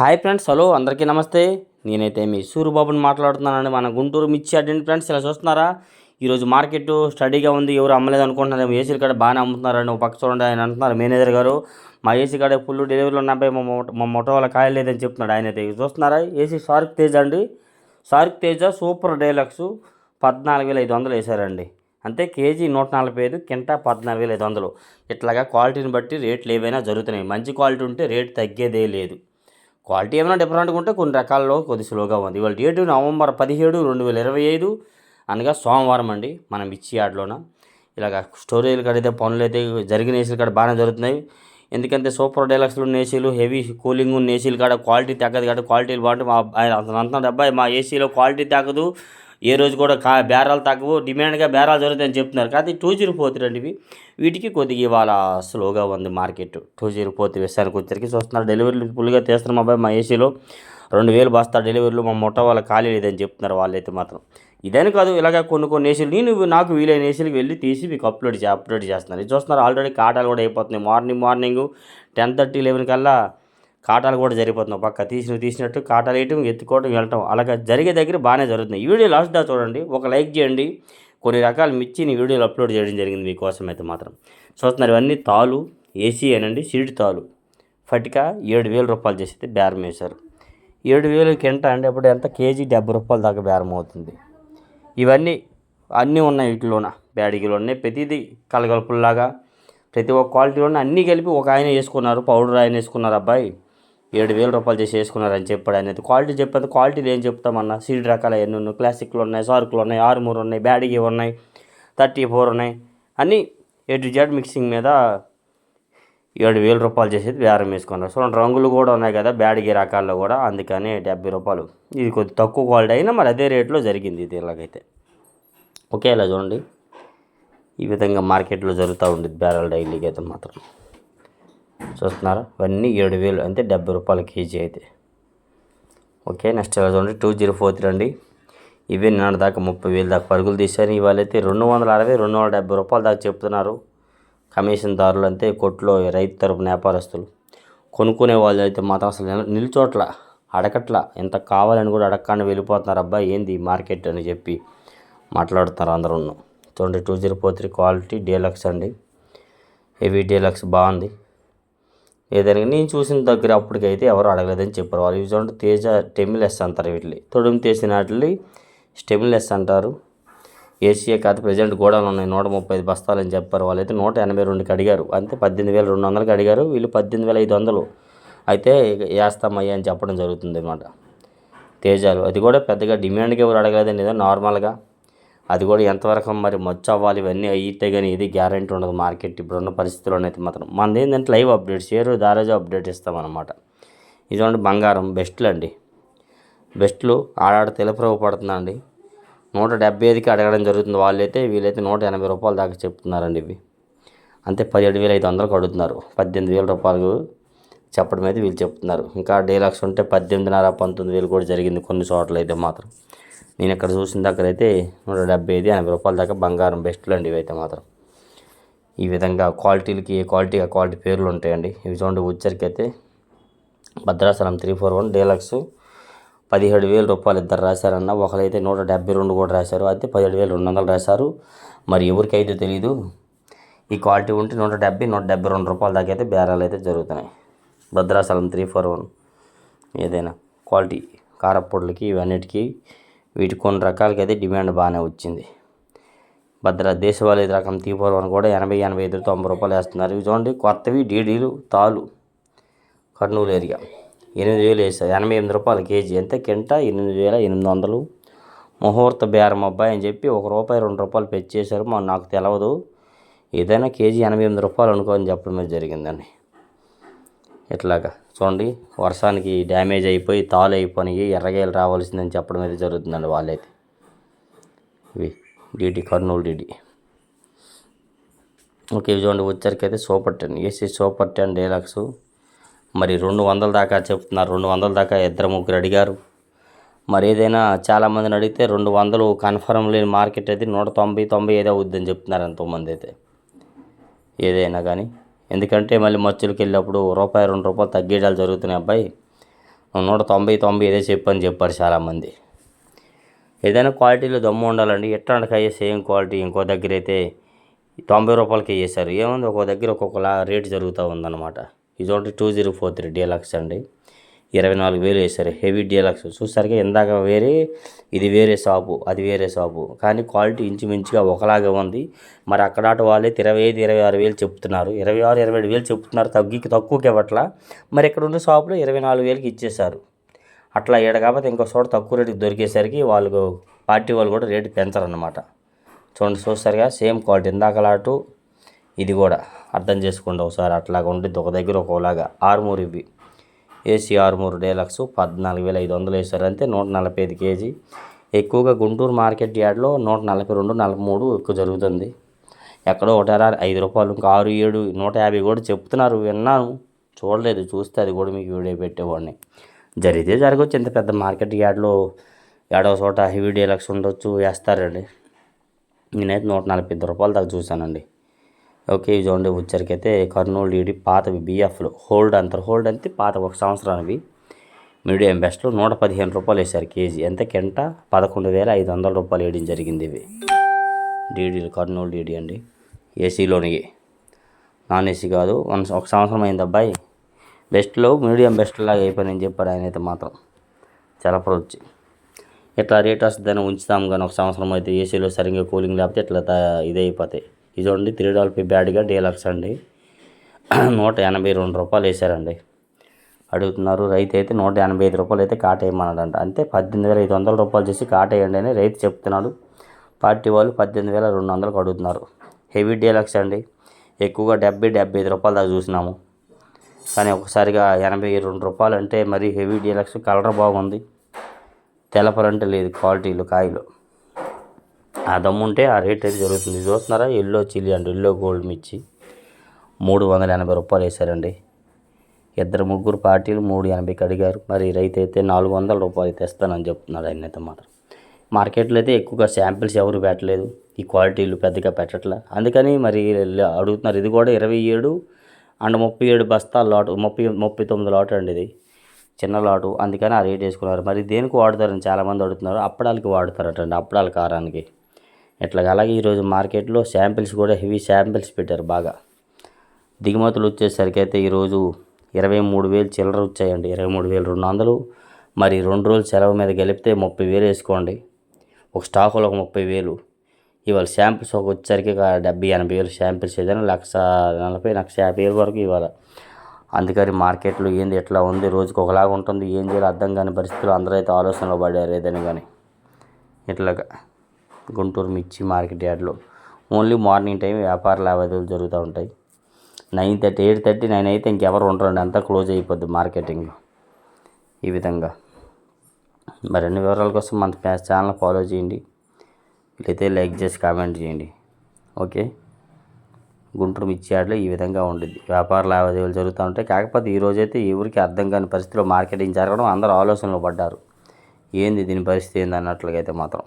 Hi friends hello అందరికీ నమస్తే. నేనైతే మీ సూరిబాబుని మాట్లాడుతున్నానండి. మన గుంటూరు మిర్చి అడ్డండి ఫ్రెండ్స్ ఇలా చూస్తున్నారా? ఈరోజు మార్కెట్ స్టడీగా ఉంది ఎవరు అమ్మలేదు అనుకుంటున్నారు. ఏసీ కాడ బాగానే అమ్ముతున్నారండి ఒక పక్క చూడండి ఆయన అంటున్నారు మేనేజర్ గారు. మా ఏసీ కాడ ఫుల్ డెలివరీలు ఉన్నాయి. మా మొ- మా మొట్ట వాళ్ళ కాయలు లేదని చెప్తున్నాడు. ఆయన అయితే చూస్తున్నారా? ఏసీ షార్క్ తేజ్ అండి. షార్క్ తేజ సూపర్ డైలక్స్ పద్నాలుగు వేల ఐదు వందలు వేశారండి. అంతే కేజీ నూట నలభై ఐదు కింటా పద్నాలుగు వేల ఐదు వందలు. ఇట్లాగా క్వాలిటీని బట్టి రేట్లు ఏవైనా జరుగుతున్నాయి. మంచి క్వాలిటీ ఉంటే రేట్ తగ్గేదే లేదు. క్వాలిటీ ఏమైనా డిఫరెంట్గా ఉంటే కొన్ని రకాల్లో కొద్ది స్లోగా ఉంది. ఇవాళ డేటు నవంబర్ పదిహేడు రెండు వేల ఇరవై ఐదు అనగా సోమవారం అండి మనం ఇచ్చి ఆటలోన ఇలాగ స్టోరేజ్ కాడ అయితే పనులు అయితే జరిగిన ఏసీలు కాడ బాగానే జరుగుతున్నాయి. ఎందుకంటే సూపర్ డైలాక్స్లు ఉన్న ఏసీలు హెవీ కూలింగ్ ఉన్న ఏసీలు కాడ క్వాలిటీ తగ్గదు కాబట్టి క్వాలిటీలు బాగుంటాయి మా ఆయన అంత అంటున్నాడు మా ఏసీలో క్వాలిటీ తగ్గదు. ఏ రోజు కూడా కా బేరాలు తగ్గవు డిమాండ్గా బేరాలు జరుగుతాయని చెప్తున్నారు. కానీ టూ జీరో ఫోర్ అండి వీటికి కొద్దిగా ఇవాళ స్లోగా ఉంది మార్కెట్. టూ జీరో ఫోర్ విషయానికి వచ్చరికి చూస్తున్నారు. డెలివరీలు ఫుల్గా చేస్తున్నాం అబ్బాయి మా ఏసీలో. రెండు వేలు బస్తా డెలివరీలు మా మొట్ట వాళ్ళ ఖాళీ లేదని చెప్తున్నారు వాళ్ళైతే మాత్రం. ఇదని కాదు ఇలాగ కొన్ని కొన్ని ఏసీలు. నేను నాకు వీలైన ఏసీలకు వెళ్ళి తీసి మీకు అప్లోడ్ చే అప్లోడ్ చేస్తున్నాను. ఇది చూస్తున్నారు ఆల్రెడీ కాటాలు కూడా అయిపోతున్నాయి. Morning morning ten thirty eleven కల్లా కాటాలు కూడా జరిగిపోతున్నాయి. పక్క తీసిన తీసినట్టు కాటాలు వేయటం ఎత్తుకోవడం వెళ్ళటం అలాగా జరిగే దగ్గర బాగానే జరుగుతుంది ఈ వీడియో లాస్ట్ దా చూడండి. ఒక లైక్ చేయండి. కొన్ని రకాల మిర్చిని వీడియోలు అప్లోడ్ చేయడం జరిగింది మీకోసం అయితే మాత్రం. చూస్తున్నారు ఇవన్నీ తాలు ఏసీ అనండి సీడ్ తాలు. ఫటిక ఏడు వేల రూపాయలు చేసి బేరం వేశారు. ఏడు వేలు కింట అంటే అప్పుడు ఎంత? కేజీ డెబ్బై రూపాయల దాకా బేరం అవుతుంది. ఇవన్నీ అన్నీ ఉన్నాయి వీటిలోన. బ్యాడిగిలో ఉన్నాయి. ప్రతిదీ కలగలుపుల్లాగా ప్రతి ఒక్క క్వాలిటీలోనే అన్నీ కలిపి ఒక ఆయన వేసుకున్నారు పౌడర్ ఆయన వేసుకున్నారు అబ్బాయి. ఏడు వేల రూపాయలు చేసి వేసుకున్నారని చెప్పాడు అనేది. క్వాలిటీ చెప్పేది క్వాలిటీలు ఏం చెప్తామన్నా. సీడ్ రకాలు ఎన్ని ఉన్నాయి. క్లాసిక్లు ఉన్నాయి సార్కులు ఉన్నాయి ఆరుమూరు ఉన్నాయి బ్యాడిగి ఉన్నాయి థర్టీ ఫోర్ ఉన్నాయి. అన్నీ ఏ టు జెడ్ మిక్సింగ్ మీద ఏడు వేల రూపాయలు చేసేది బేరం వేసుకున్నారు. సో రంగులు కూడా ఉన్నాయి కదా బ్యాడిగి రకాల్లో కూడా. అందుకని డెబ్బై రూపాయలు. ఇది కొద్ది తక్కువ క్వాలిటీ అయినా మరి అదే రేట్లో జరిగింది ఇది ఇలాగైతే. ఓకే ఇలా చూడండి. ఈ విధంగా మార్కెట్లో జరుగుతూ ఉంది బ్యారల్ డైలీకి అయితే మాత్రం. చూస్తున్నారా. ఇవన్నీ ఏడు వేలు అంటే డెబ్బై రూపాయల కేజీ అయితే. ఓకే నెక్స్ట్ ఇలా చూడండి? టూ జీరో ఫోర్ త్రీ అండి. ఇవే నిన్న దాకా ముప్పై వేలు దాకా పరుగులు తీశారు. ఇవాళైతే రెండు వందల అరవై రెండు వందల డెబ్బై రూపాయల దాకా చెప్తున్నారు. కమిషన్ దారులు అంతే కొట్లో రైతు తరపు వ్యాపారస్తులు కొనుక్కునే వాళ్ళు అయితే మాత్రం అసలు నిల్చోట్ల అడగట్ల. ఎంత కావాలని కూడా అడగకుండా వెళ్ళిపోతున్నారు. అబ్బా ఏంది మార్కెట్ అని చెప్పి మాట్లాడుతున్నారు అందరూ చూడండి two zero four three quality deluxe అండి. హెవీ డీలక్స్ బాగుంది. ఏదైనా నేను చూసిన దగ్గర అప్పటికైతే ఎవరు అడగలేదని చెప్పారు. వాళ్ళు ఇవి చూడండి తేజ టెమిలెస్ అంటారు వీటిని. తొడుము తీసిన వాటిని స్టెమిలెస్ అంటారు. ఏసీఏ కాదు ప్రజెంట్ గోడలు ఉన్నాయి. నూట ముప్పై ఐదు బస్తాలు అని చెప్పారు. వాళ్ళైతే నూట ఎనభై రెండుకి అడిగారు. అంతే పద్దెనిమిది వేల రెండు వందలకి అడిగారు. వీళ్ళు పద్దెనిమిది వేల ఐదు వందలు. అయితే వేస్తామయ్యా అని చెప్పడం జరుగుతుంది అనమాట తేజాలు. అది కూడా పెద్దగా డిమాండ్కి ఎవరు అడగలేదండి ఏదో నార్మల్గా అది కూడా ఎంతవరకు మరి మచ్చు అవ్వాలి? ఇవన్నీ అయితే కానీ ఇది గ్యారంటీ ఉండదు మార్కెట్. ఇప్పుడున్న పరిస్థితుల్లో అయితే మాత్రం. మనది ఏంటంటే లైవ్ అప్డేట్ షేర్ దారాజు అప్డేట్ ఇస్తామన్నమాట. ఇదిగోండి బంగారం బెస్ట్లు అండి. బెస్ట్లు ఆడాడ తెలుపు పడుతుందండి నూట డెబ్బై ఐదుకి అడగడం జరుగుతుంది. వాళ్ళైతే వీళ్ళైతే నూట ఎనభై రూపాయల దాకా చెప్తున్నారండి ఇవి. అంతే పదిహేడు వేల ఐదు వందలకు అడుగుతున్నారు. పద్దెనిమిది వేల రూపాయలు చెప్పడం అయితే వీళ్ళు చెప్తున్నారు. ఇంకా డీలక్స్ ఉంటే పద్దెనిమిదిన్నర పంతొమ్మిది వేలు కూడా జరిగింది కొన్ని చోట్ల అయితే మాత్రం. నేను ఇక్కడ చూసిన దగ్గర అయితే నూట డెబ్బై ఐదు ఎనభై రూపాయల దాకా బంగారం బెస్ట్లు అండి ఇవైతే మాత్రం. ఈ విధంగా క్వాలిటీలకి ఏ క్వాలిటీ ఆ క్వాలిటీ పేర్లు ఉంటాయండి. ఇవి చూడండి ఉచ్చరికి అయితే భద్రాసనం త్రీ ఫోర్ వన్ డీలక్స్ పదిహేడు వేల రూపాయలు ఇద్దరు రాశారన్న. ఒకరైతే నూట డెబ్బై రెండు కూడా రాశారు. అయితే పదిహేడు వేలు రెండు వందలు రాశారు. మరి ఎవరికైతే తెలీదు ఈ క్వాలిటీ ఉంటే నూట డెబ్బై నూట డెబ్బై రెండు రూపాయల దాకా అయితే బేరాలు అయితే జరుగుతున్నాయి. భద్రాచలం త్రీ ఫోర్ వన్ ఏదైనా క్వాలిటీ కారపొడులకి ఇవన్నిటికీ వీటి కొన్ని రకాలకి అయితే డిమాండ్ బాగానే వచ్చింది. భద్ర దేశవాళీ రకం త్రీ కూడా ఎనభై ఎనభై ఐదు తొంభై రూపాయలు వేస్తున్నారు. ఇవి చూడండి కొత్తవి డీడీలు తాలు కర్నూలు ఏరియా. ఎనిమిది వేలు వేసారు ఎనభై ఎనిమిది రూపాయలు కేజీ. ఎంత కింట ఎనిమిది వేల ఎనిమిది వందలు. ముహూర్త బేరం అబ్బాయి అని చెప్పి ఒక రూపాయి రెండు రూపాయలు పెంచేశారు మా నాకు తెలియదు ఏదైనా కేజీ ఎనభై ఎనిమిది రూపాయలు అనుకో అని చెప్పడం జరిగిందండి. ఇట్లాగా. చూడండి వర్షానికి డ్యామేజ్ అయిపోయి తాలు అయిపోయి ఎర్రగేలు రావాల్సిందని చెప్పడం అయితే జరుగుతుందండి వాళ్ళైతే. ఇవి డీడీ కర్నూలు డీడీ. ఓకే ఇవి చూడండి వచ్చరికి అయితే super ten AC super ten deluxe. మరి రెండు వందల దాకా చెప్తున్నారు రెండు వందల దాకా ఇద్దరు ముగ్గురు అడిగారు. మరి ఏదైనా చాలామందిని అడిగితే రెండు వందలు కన్ఫర్మ్ లేని మార్కెట్ అయితే నూట తొంభై తొంభై ఏదో అవుద్దని చెప్తున్నారు ఎంతోమంది అయితే. ఏదైనా కానీ. ఎందుకంటే మళ్ళీ మచ్చులకి వెళ్ళినప్పుడు రూపాయి రెండు రూపాయలు తగ్గేయడాలు జరుగుతున్నాయి అబ్బాయి. నూట తొంభై తొంభై ఇదే చెప్పని చెప్పారు చాలామంది. ఏదైనా క్వాలిటీలో దమ్ము ఉండాలండి. ఎట్లాంటి సేమ్ క్వాలిటీ ఇంకో దగ్గర అయితే తొంభై రూపాయలకి వేసారు ఏముంది ఒక్కో దగ్గర ఒక్కొక్కలా రేటు జరుగుతూ ఉందన్నమాట. ఇది ఒకటి two zero four three deluxe అండి. ఇరవై నాలుగు వేలు వేశారు. Heavy deluxe. చూసరికి ఇందాక వేరే ఇది వేరే షాపు అది వేరే షాపు. కానీ క్వాలిటీ ఇంచుమించుగా ఒకలాగే ఉంది. మరి అక్కడ వాళ్ళే ఇరవై ఐదు ఇరవై ఆరు వేలు చెప్తున్నారు. ఇరవై ఆరు ఇరవై ఏడు వేలు చెప్తున్నారు. తగ్గికి తక్కువకి ఇవ్వట్లా. మరి ఇక్కడ ఉన్న షాపులో ఇరవై నాలుగు వేలకి ఇచ్చేశారు. అట్లా ఏడ కాకపోతే ఇంకో చోట తక్కువ రేటుకి దొరికేసరికి వాళ్ళు పార్టీ వాళ్ళు కూడా రేటు పెంచరన్నమాట. చూడండి చూస్తారుగా సేమ్ క్వాలిటీ. ఇందాకలాటు ఇది కూడా. అర్థం చేసుకోండి ఒకసారి. అట్లాగా ఉంటుంది ఒక దగ్గర ఒకలాగా. ఆరుమూరు ఇవి. ఏసీ ఆరుమూరు డేలక్స్ పద్నాలుగు వేల ఐదు వందలు వేశారు అంతే నూట నలభై ఐదు కేజీ. ఎక్కువగా గుంటూరు మార్కెట్ యార్డ్లో నూట నలభై రెండు నలభై మూడు ఎక్కువ జరుగుతుంది. ఎక్కడో ఒకటి ఐదు రూపాయలు ఇంకా ఆరు ఏడు నూట యాభై కూడా చెప్తున్నారు. విన్నాను చూడలేదు చూస్తే అది కూడా మీకు వీడియో పెట్టేవాడిని. జరిగితే జరగవచ్చు ఇంత పెద్ద మార్కెట్ యార్డ్లో ఏడవ చోట హెవీ డీలక్స్ ఉండొచ్చు వేస్తారండి. నేనైతే నూట నలభై ఐదు రూపాయల దాకా చూశానండి. ఓకే ఇవి చూడండి వచ్చరికి అయితే కర్నూలు ఈడి పాతవి బిఎఫ్లో హోల్డ్ అంటారు హోల్డ్ అంతే పాత ఒక సంవత్సరానివి. మీడియం బెస్ట్లో నూట పదిహేను రూపాయలు వేశారు కేజీ. ఎంత కెంట పదకొండు వేల ఐదు వందల రూపాయలు వేయడం జరిగింది ఇవి. డీడీలు కర్నూలు డీడీ అండి. ఏసీలోనివి. నాన్ ఏసీ కాదు వన్ ఒక సంవత్సరం అయింది అబ్బాయి. బెస్ట్లో మీడియం బెస్ట్ లాగా అయిపోయిందని చెప్పారు ఆయన అయితే మాత్రం. వచ్చి ఇట్లా రేట్ వస్తుందని ఉంచుతాం కానీ ఒక సంవత్సరం అయితే ఏసీలో సరిగ్గా కూలింగ్ లేకపోతే ఇట్లా ఇదే అయిపోతాయి ఇది చూడండి త్రీ డల్పీ బ్యాడ్గా డీలక్స్ అండి. నూట ఎనభై రెండు రూపాయలు వేశారండి అడుగుతున్నారు రైతు అయితే నూట ఎనభై ఐదు రూపాయలు అయితే కాటేయమన్నాడంట అంతే పద్దెనిమిది వేల ఐదు వందల రూపాయలు చేసి కాటేయండి అని రైతు చెప్తున్నాడు. పార్టీ వాళ్ళు పద్దెనిమిది వేల రెండు వందలకు అడుగుతున్నారు. హెవీ డీలక్స్ అండి. ఎక్కువగా డెబ్బై డెబ్బై ఐదు రూపాయల దాకా చూసినాము. కానీ ఒకసారిగా ఎనభై రెండు రూపాయలు అంటే మరి హెవీ డీలక్స్ కలర్ బాగుంది. తెలపరంటే లేదు క్వాలిటీలు కాయలు. ఆ దమ్ము ఉంటే ఆ రేట్ అయితే జరుగుతుంది. చూస్తున్నారా? ఎల్లో చిల్లీ అండి ఎల్లో గోల్డ్ మిర్చి మూడు వందల ఎనభై రూపాయలు వేశారండి. ఇద్దరు ముగ్గురు పార్టీలు మూడు ఎనభైకి అడిగారు. మరి రైతు అయితే నాలుగు వందల రూపాయలు తెస్తానని చెప్తున్నాడు ఆయన అయితే మాత్రం. మార్కెట్లో అయితే ఎక్కువగా శాంపిల్స్ ఎవరు పెట్టలేదు. ఈ క్వాలిటీలు పెద్దగా పెట్టట్లే. అందుకని మరి అడుగుతున్నారు. ఇది కూడా ఇరవై ఏడు అండ్ ముప్పై ఏడు బస్తాల లాటు ముప్పై ముప్పై తొమ్మిది లాటు అండి ఇది. చిన్న లాటు. అందుకని ఆ రేట్ వేసుకున్నారు. మరి దేనికి వాడతారని చాలామంది అడుగుతున్నారు. అప్పడాలకి వాడతారటండి. అప్పడాల కారానికి. ఇట్లాగా అలాగే ఈరోజు మార్కెట్లో శాంపిల్స్ కూడా హెవీ శాంపిల్స్ పెట్టారు బాగా. దిగుమతులు వచ్చేసరికి అయితే ఈరోజు ఇరవై మూడు వేలు చిల్లర వచ్చాయండి. ఇరవై మూడు వేలు రెండు వందలు. మరి రెండు రోజులు సెలవు మీద గెలిపితే ముప్పై వేలు వేసుకోండి. ఒక స్టాకులో ఒక ముప్పై వేలు. ఇవాళ శాంపిల్స్ ఒక వచ్చేసరికి ఒక డెబ్బై ఎనభై వేలు శాంపిల్స్ ఏదైనా లక్ష నలభై లక్ష యాభై వేలు వరకు ఇవాళ. అందుకని మార్కెట్లో ఏంది ఎట్లా ఉంది రోజుకి ఒకలాగా ఉంటుంది ఏం చేయాలో అర్థం కాని పరిస్థితులు అందరూ అయితే ఆలోచనలో పడారు ఏదైనా కానీ. ఇట్లాగా. గుంటూరు మిర్చి మార్కెట్ యార్డ్లో. ఓన్లీ మార్నింగ్ టైం వ్యాపార లావాదేవీలు జరుగుతూ ఉంటాయి. Nine thirty eight thirty nine అయితే ఇంకెవరు ఉండరండి. అంతా క్లోజ్ అయిపోద్ది మార్కెటింగ్. ఈ విధంగా. మరిన్ని వివరాల కోసం మన ప్యా- ఛానల్ ఫాలో చేయండి. లేకపోతే లైక్ చేసి కామెంట్ చేయండి. ఓకే? గుంటూరు మిర్చి యార్డ్లో ఈ విధంగా ఉండేది వ్యాపార లావాదేవీలు జరుగుతూ ఉంటాయి. కాకపోతే ఈ రోజైతే ఎవరికి అర్థం కాని పరిస్థితిలో మార్కెటింగ్ జరగడం అందరూ ఆలోచనలు పడ్డారు. ఏంది దీని పరిస్థితి ఏంది అన్నట్లుగా అయితే మాత్రం.